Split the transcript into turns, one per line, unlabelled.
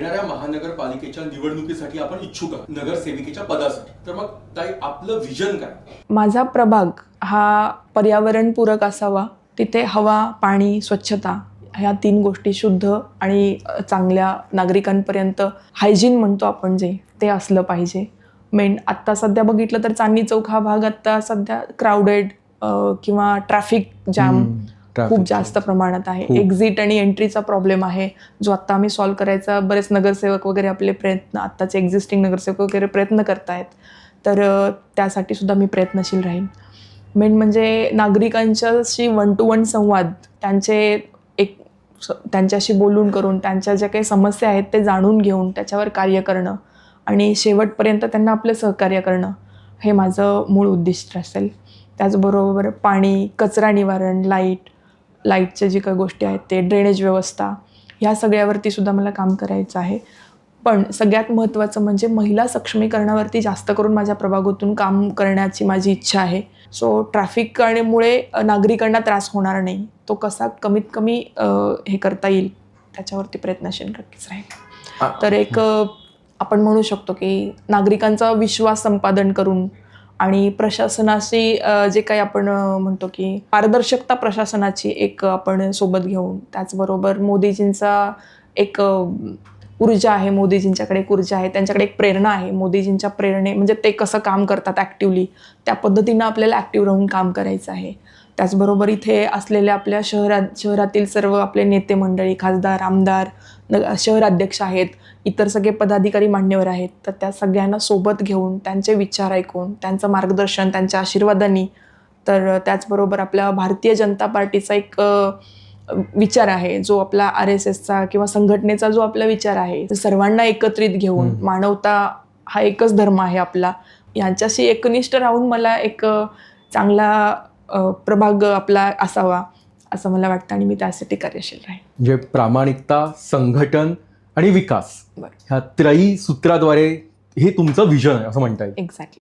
येणाऱ्या महानगरपालिकेच्या निवडणुकीसाठी आपण इच्छुक आहात नगरसेविकेच्या पदासाठी. तर मग ताई आपलं विजन काय?
माझा प्रभाग हा पर्यावरणपूरक असावा. तिथे हवा पाणी स्वच्छता ह्या तीन गोष्टी शुद्ध आणि चांगल्या नागरिकांपर्यंत हायजीन म्हणतो आपण जे ते असलं पाहिजे. मेन आत्ता सध्या बघितलं तर चांदणी चौक हा भाग आत्ता सध्या क्राऊडेड किंवा ट्रॅफिक जॅम खूप जास्त प्रमाणात आहे. एक्झिट आणि एंट्रीचा प्रॉब्लेम आहे. जो आत्ता आम्ही सॉल्व्ह करायचा बरेच नगरसेवक वगैरे आपले प्रयत्न आत्ताचे एक्झिस्टिंग नगरसेवक वगैरे प्रयत्न करतायत. तर त्यासाठी सुद्धा मी प्रयत्नशील राहीन. मेन म्हणजे नागरिकांच्याशी वन टू वन संवाद त्यांचे एक त्यांच्याशी बोलून करून त्यांच्या ज्या काही समस्या आहेत ते जाणून घेऊन त्याच्यावर कार्य करणं आणि शेवटपर्यंत त्यांना आपलं सहकार्य करणं हे माझं मूळ उद्दिष्ट असेल. त्याचबरोबर पाणी कचरा निवारण लाइट लाईटच्या जी काही गोष्टी आहेत ते ड्रेनेज व्यवस्था ह्या सगळ्यावरती सुद्धा मला काम करायचं आहे. पण सगळ्यात महत्त्वाचं म्हणजे महिला सक्षमीकरणावरती जास्त करून माझ्या प्रभागातून काम करण्याची माझी इच्छा आहे. सो ट्रॅफिक आणि मुळे अ, नागरिकांना त्रास होणार नाही. तो कसा कमीत कमी हे करता येईल त्याच्यावरती प्रयत्नशील नक्कीच राहील तर एक आपण म्हणू शकतो की नागरिकांचा विश्वास संपादन करून आणि प्रशासनाशी जे काही आपण म्हणतो की पारदर्शकता प्रशासनाची एक आपण सोबत घेऊन त्याचबरोबर मोदीजींचा एक ऊर्जा आहे मोदीजींच्याकडे एक ऊर्जा आहे त्यांच्याकडे एक प्रेरणा आहे. मोदीजींच्या प्रेरणे म्हणजे ते कसं काम करतात ॲक्टिवली त्या पद्धतीनं आपल्याला ॲक्टिव्ह राहून काम करायचं आहे. त्याचबरोबर इथे असलेल्या आपल्या शहरात शहरातील सर्व आपले नेते मंडळी खासदार आमदार न शहराध्यक्ष आहेत इतर सगळे पदाधिकारी मान्यवर आहेत तर त्या सगळ्यांना सोबत घेऊन त्यांचे विचार ऐकून त्यांचं मार्गदर्शन त्यांच्या आशीर्वादांनी तर त्याचबरोबर आपल्या भारतीय जनता पार्टीचा एक विचार आहे जो आपला आर एस एसचा किंवा संघटनेचा जो आपला विचार आहे तो सर्वांना एकत्रित घेऊन. मानवता हा एकच धर्म आहे आपला यांच्याशी एकनिष्ठ राहून मला एक चांगला प्रभाग आपला असावा असं मला वाटतं आणि मी त्यासाठी कार्यशील राहील
म्हणजे प्रामाणिकता संघटन आणि विकास. ह्या त्रयी सूत्राद्वारे हे तुमचं विजन आहे असं म्हणता येईल.
एक्झॅक्टली